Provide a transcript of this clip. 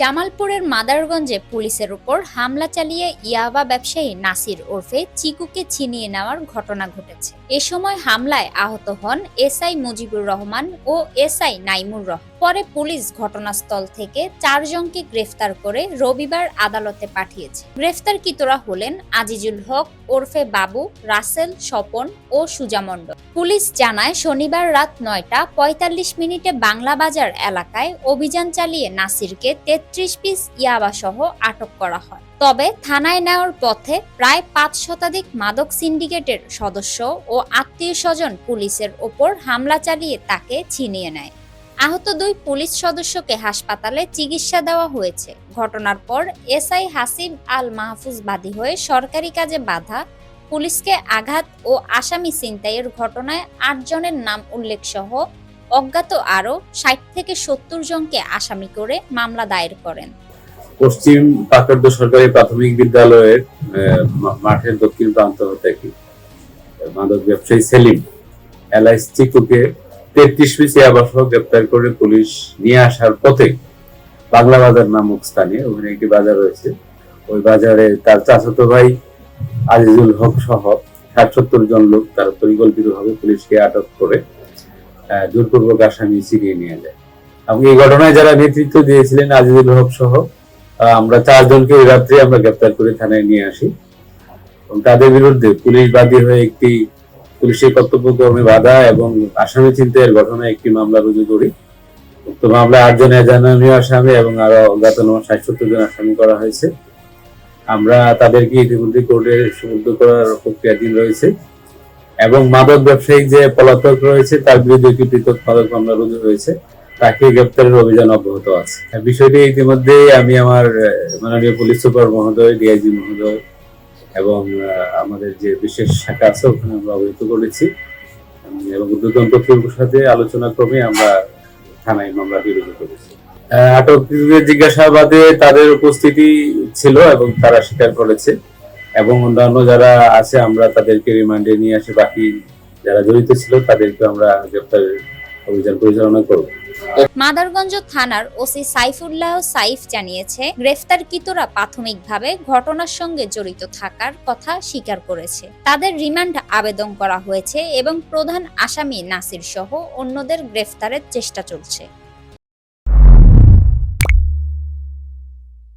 জামালপুরের মাদারগঞ্জে পুলিশের উপর হামলা চালিয়ে ইয়াবা ব্যবসায়ী নাসির ওরফে চিকুকে ছিনিয়ে নেওয়ার ঘটনা ঘটেছে। এ সময় হামলায় আহত হন এসআই মুজিবুর রহমান ও এসআই নাইমুর রহমান। পরে পুলিশ ঘটনাস্থল থেকে চারজনকে গ্রেফতার করে রবিবার আদালতে পাঠিয়েছে। গ্রেফতারকৃতরা হলেন আজিজুল হক, ওরফে বাবু, রাসেল, স্বপন ও সুজা মণ্ডল। পুলিশ জানায়, শনিবার রাত নয়টা পঁয়তাল্লিশ মিনিটে বাংলা বাজার এলাকায় অভিযান চালিয়ে নাসিরকে তেত্রিশ পিস ইয়াবা সহ আটক করা হয়। তবে থানায় নেওয়ার পথে প্রায় পাঁচ শতাধিক মাদক সিন্ডিকেটের সদস্য ও আত্মীয় স্বজন পুলিশের ওপর হামলা চালিয়ে তাকে ছিনিয়ে নেয়। আহত দুই পুলিশ সদস্যকে হাসপাতালে চিকিৎসা দেওয়া হয়েছে। ঘটনার পর এসআই হাসিব আল মাহফুজ বাদী হয়ে সরকারি কাজে বাধা, পুলিশকে আঘাত ও আসামি ছিনতাইয়ের ঘটনায় আটজনের নাম উল্লেখ সহ অজ্ঞাত আরও ষাট থেকে সত্তর জনকে আসামি করে মামলা দায়ের করেন। পশ্চিম পাকড় সরকারি প্রাথমিক বিদ্যালয়ের মাঠের দক্ষিণ প্রান্ত থেকে মাদক ব্যবসায়ী সেলিম এলআইস চিকুকে তেত্রিশ পিসে আবাসহ গ্রেপ্তার করে পুলিশ নিয়ে আসার পথে বাংলা বাজার নামক স্থানে ওখানে একটি বাজার রয়েছে। ওই বাজারে তার চাচাতো ভাই আজিজুল হক সহ ষাট সত্তর জন লোক তার পরিকল্পিতভাবে পুলিশকে আটক করে জোরপূর্বক আসামি ছিনিয়ে নিয়ে যায়। এবং এই ঘটনায় যারা নেতৃত্ব দিয়েছিলেন আজিজুল হক সহ আমরা চারজনকে রাত্রে আমরা গ্রেপ্তার করে থানায় নিয়ে আসি। এবং তাদের বিরুদ্ধে পুলিশ বাদী হয়ে একটি পুলিশের কর্তব্যক্রমে বাধা এবং আসামি চিন্তায়ের ঘটনায় একটি মামলা রুজু করি। উক্ত মামলায় আটজন এজানীয় আসামি এবং আরও অজ্ঞাতনামা ষাট সত্তর জন আসামি করা হয়েছে। আমরা তাদেরকে ইতিমধ্যে কোর্টে সমুদ্র করার প্রক্রিয়াধীন রয়েছে। এবং মাদক ব্যবসায়িক যে পলাতক রয়েছে, তার বিরুদ্ধে একটি পৃথক মাদক মামলা রুজু হয়েছে। তাকে গ্রেপ্তারের অভিযান অব্যাহত আছে। বিষয়টি ইতিমধ্যে আমি আমার মাননীয় পুলিশ সুপার মহোদয়, ডিআইজি মহোদয় এবং আমাদের যে বিশেষ শাখা আছে, ওখানে আমরা অবহিত করেছি। এবং উদ্যোতন কর্তৃপক্ষের সাথে আলোচনা ক্রমে আমরা থানায় মামলা রুজু করেছি। আটকদের জিজ্ঞাসাবাদে তাদের উপস্থিতি ছিল এবং তারা স্বীকার করেছে। এবং অন্যান্য যারা আছে, আমরা তাদেরকে রিমান্ডে নিয়ে আসে। বাকি যারা জড়িত ছিল, তাদেরকে আমরা গ্রেপ্তারের অভিযান পরিচালনা করব। মাদারগঞ্জ থানার ওসি সাইফুল্লাহ সাইফ জানিয়েছে, গ্রেফতারকৃতরা প্রাথমিকভাবে ঘটনার সঙ্গে জড়িত থাকার কথা স্বীকার করেছে। তাদের রিমান্ড আবেদন করা হয়েছে এবং প্রধান আসামি নাসির সহ অন্যদের গ্রেফতারের চেষ্টা চলছে।